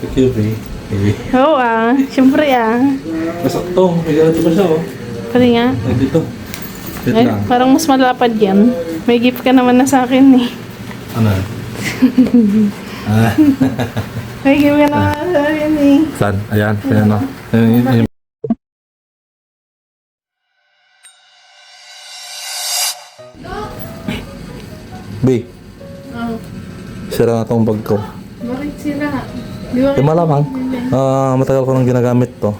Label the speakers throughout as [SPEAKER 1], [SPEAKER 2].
[SPEAKER 1] Security. Eh.
[SPEAKER 2] Oo ah, syempre ah.
[SPEAKER 1] Masakto. May ganito pa siya oh.
[SPEAKER 2] Pati nga.
[SPEAKER 1] Ay, dito. Wait
[SPEAKER 2] Ay,
[SPEAKER 1] lang.
[SPEAKER 2] parang mas malapad yan. May gift ka naman na sa akin eh.
[SPEAKER 1] Ano? ah,
[SPEAKER 2] May gift ka naman na sa akin eh.
[SPEAKER 1] saan? Ayan. Ayan o. Ayan, ayan. B,
[SPEAKER 2] Oh,
[SPEAKER 1] sira na tong bag ko.
[SPEAKER 2] bakit sila?
[SPEAKER 1] Eh, malamang. Ah, matagal ko nang ginagamit to.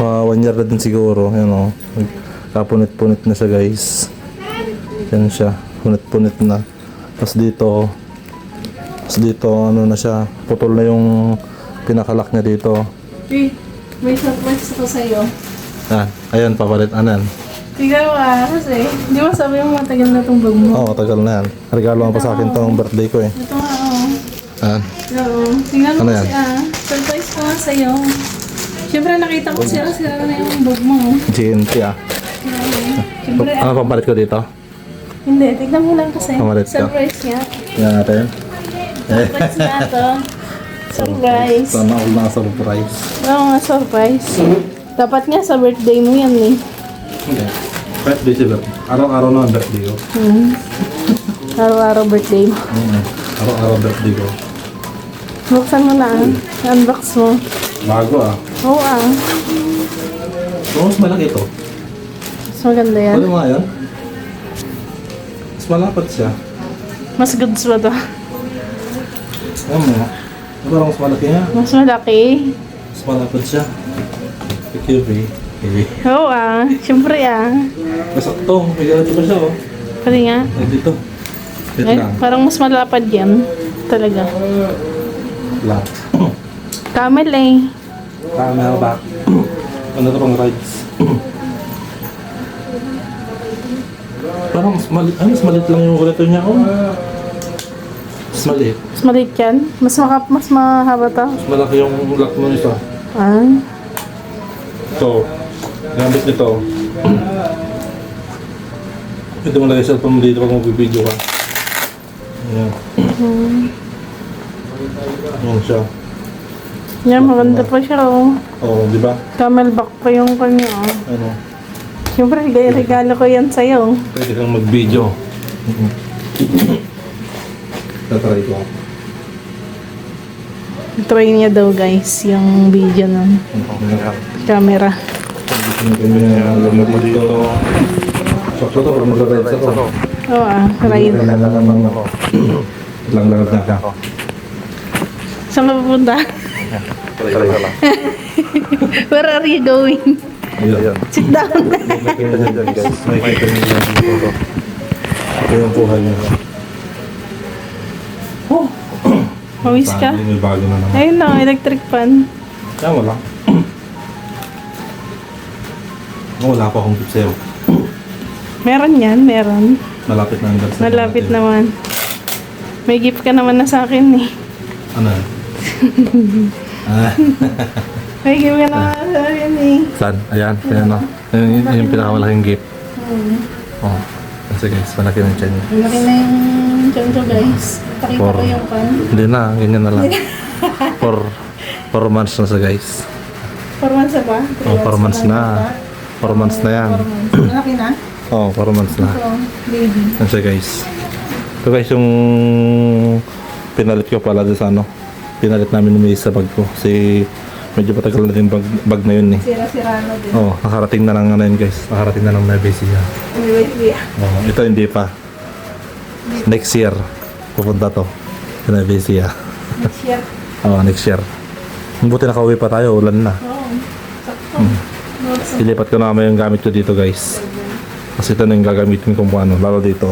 [SPEAKER 1] Ah, one year na din siguro. Yan o. Kapunit-punit na siya guys. Yan siya. Punit-punit na. Tapos dito. Tapos dito, ano na siya. Putol na yung pinakalak niya dito.
[SPEAKER 2] Eh, may surprise ako sa'yo.
[SPEAKER 1] Yan. Ayan, papalit. Ano yan?
[SPEAKER 2] Tignan mo ah, kasi di ba sabi mo matagal na tong bag mo?
[SPEAKER 1] Oo, oh, tagal na yan. Regalo nga pa sa akin tong birthday ko eh.
[SPEAKER 2] Ito nga oh.
[SPEAKER 1] Ayan.
[SPEAKER 2] Oo. Tingnan mo
[SPEAKER 1] Ano yan?
[SPEAKER 2] kasi ah. Surprise ko nga sa'yo. Siyempre nakita ko sila sila na yung bag mo.
[SPEAKER 1] GNT ah.
[SPEAKER 2] Siyempre,
[SPEAKER 1] Ano papalit ko dito?
[SPEAKER 2] hindi. Tignan mo lang kasi.
[SPEAKER 1] Pamalit ka?
[SPEAKER 2] Surprise nga.
[SPEAKER 1] Yan natin.
[SPEAKER 2] Surprise nga to. Surprise.
[SPEAKER 1] sana all na surprise.
[SPEAKER 2] Oo nga, surprise. Dapat nga sa birthday mo yan eh.
[SPEAKER 1] Hindi. Birthday si birthday. Araw-araw na ang birthday ko.
[SPEAKER 2] Hmm. Araw-araw birthday mo.
[SPEAKER 1] Mm. Araw-araw birthday ko.
[SPEAKER 2] Buksan mo na ah. Unbox mo.
[SPEAKER 1] Bago ah.
[SPEAKER 2] Oo ah.
[SPEAKER 1] Oo, mas malaki ito.
[SPEAKER 2] Mas maganda yan.
[SPEAKER 1] Ano nga yan? Mas malapad siya.
[SPEAKER 2] Mas goods ba to?
[SPEAKER 1] Ayan mo. Parang mas malaki nga.
[SPEAKER 2] Mas malaki.
[SPEAKER 1] Mas malapad siya. Security. Eh.
[SPEAKER 2] Oo ah. Siyempre ah.
[SPEAKER 1] Masakto. May ganito pa siya oh.
[SPEAKER 2] Pati nga.
[SPEAKER 1] Ay, dito. Wait
[SPEAKER 2] Ay,
[SPEAKER 1] lang.
[SPEAKER 2] parang mas malapad yan. Talaga.
[SPEAKER 1] Lang.
[SPEAKER 2] Camel eh.
[SPEAKER 1] Camel back. ano to pang rides? Parang mas mali ay, mas maliit lang yung kulito niya. Oh. Mas maliit.
[SPEAKER 2] Mas maliit yan. Mas, maka, mas mahaba to.
[SPEAKER 1] Mas malaki yung lock mo isa.
[SPEAKER 2] Ah.
[SPEAKER 1] Ito. Gamit nito. Ito mo lagay sa cellphone mo dito pag magbibideo ka. Ayan. Ayan siya.
[SPEAKER 2] Yan, maganda pa siya oh.
[SPEAKER 1] Oo, di ba?
[SPEAKER 2] Camelback pa yung kanya oh.
[SPEAKER 1] Ano?
[SPEAKER 2] Siyempre, regalo, regalo ko yan sa'yo.
[SPEAKER 1] Pwede kang mag-video. Tatry ko.
[SPEAKER 2] Try niya daw guys, yung video ng camera.
[SPEAKER 1] Alam mo dito. Sakto to, pag mag-rides ako.
[SPEAKER 2] Oo ah, ride.
[SPEAKER 1] Lang ako. Lang lang na ako.
[SPEAKER 2] Saan ka pupunta?
[SPEAKER 1] Lang.
[SPEAKER 2] Where are you going?
[SPEAKER 1] Ayan.
[SPEAKER 2] Sit down.
[SPEAKER 1] Makikita niyo dyan guys. Makikita niyo dyan dito. Ito yung buhay niya.
[SPEAKER 2] Mawis ka?
[SPEAKER 1] Saan May bago na naman.
[SPEAKER 2] Ayun na, electric fan.
[SPEAKER 1] Kaya wala. Wala pa akong tip sa'yo.
[SPEAKER 2] Meron yan, meron.
[SPEAKER 1] Malapit na ang
[SPEAKER 2] Malapit naman. May gift ka naman na sa akin eh.
[SPEAKER 1] Ano? Ah,
[SPEAKER 2] May gift ka naman na sa akin eh.
[SPEAKER 1] saan? Ayan. Ayan o. Ayan yun yung pinakamalaking gift. Oh. Kasi guys, malaki na yung tiyan niya.
[SPEAKER 2] Malaki na yung choncho guys. Pakita
[SPEAKER 1] For-
[SPEAKER 2] ko yung fan.
[SPEAKER 1] Hindi na, ganyan na lang. For, for months na sa guys.
[SPEAKER 2] Four months na ba? Three
[SPEAKER 1] Oh, four months na.
[SPEAKER 2] ba?
[SPEAKER 1] Four months na yan.
[SPEAKER 2] Four months. Malaki na?
[SPEAKER 1] Oh, four months na.
[SPEAKER 2] So, baby.
[SPEAKER 1] Yan siya guys. Ito guys yung pinalit ko pala sa ano. Pinalit namin ni May sa bag ko. Kasi medyo patagal na din bag, bag na yun eh.
[SPEAKER 2] Sira-sira na din.
[SPEAKER 1] Oh, nakarating na lang ano yun guys. Nakarating na lang na
[SPEAKER 2] wait, wait.
[SPEAKER 1] Oh, ito hindi pa. Next year pupunta to. Sa Nevesia.
[SPEAKER 2] Next year.
[SPEAKER 1] Oh, next year. Buti nakauwi pa tayo, ulan na.
[SPEAKER 2] Oo. Sakto.
[SPEAKER 1] Hmm. Ilipat ko na naman yung gamit ko dito guys. Kasi ito na yung gagamitin ko kung ano, lalo dito.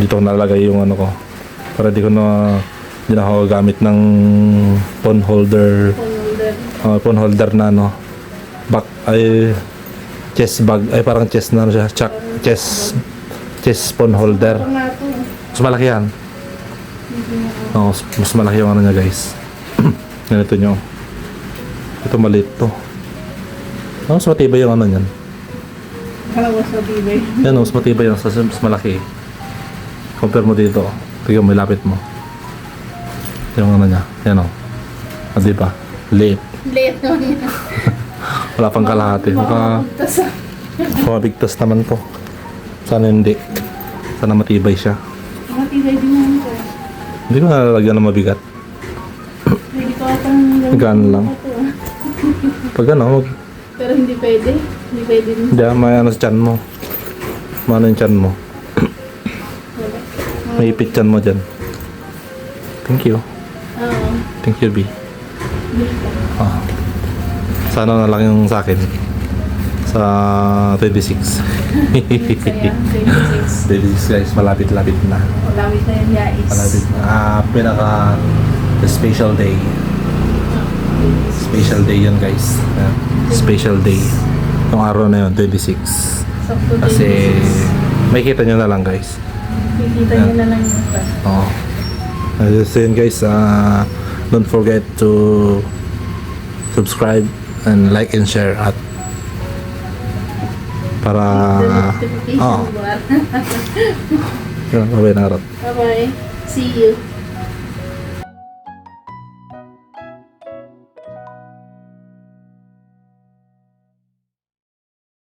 [SPEAKER 1] Dito ko nalagay yung ano ko. Para di ko na hindi na ako gamit ng phone holder,
[SPEAKER 2] Folder.
[SPEAKER 1] uh, phone holder na ano. Back ay chest bag ay parang chest na ano siya, chuck, chest chest phone holder. Mas malaki yan. Oo, mas- mas malaki yung ano niya guys. Ganito nyo. Ito maliit to. Oh, mas matibay yung ano niyan.
[SPEAKER 2] Kala ko sa tibay.
[SPEAKER 1] Yan o, mas matibay yan. Mas, mas malaki. Compare mo dito. Tignan mo, ilapit mo. Yung ano niya. Yan o. Ah, di ba? Late.
[SPEAKER 2] Late naman yan.
[SPEAKER 1] Wala pang kalahati. Baka mabigtas naman to. Sana hindi. Sana matibay siya.
[SPEAKER 2] matibay din naman ko.
[SPEAKER 1] Hindi ko nalalagyan ng mabigat.
[SPEAKER 2] Pwede ko atang.
[SPEAKER 1] Gaan lang. Pag ano, mag,
[SPEAKER 2] Pero hindi pwede. Hindi pwede
[SPEAKER 1] hindi ah, may ano sa tiyan mo. Mano yung tiyan mo. May ipit tiyan mo dyan. Thank you. Thank you, B. Ah. Sana na lang yung sa akin. Sa 26.
[SPEAKER 2] Saya. 26.
[SPEAKER 1] 26 guys, malapit-lapit na.
[SPEAKER 2] Malawit na yung yais.
[SPEAKER 1] Malapit na. Ah, pinaka special day. Special day yun guys. Special day. Yung araw na yun, 26.
[SPEAKER 2] Sakto din.
[SPEAKER 1] Kasi may kita nyo na lang guys.
[SPEAKER 2] Kikita niyo na lang yung.
[SPEAKER 1] Oo. Uh, so yun guys, ah, don't forget to subscribe and like and share at para oh.
[SPEAKER 2] Bye-bye. See you.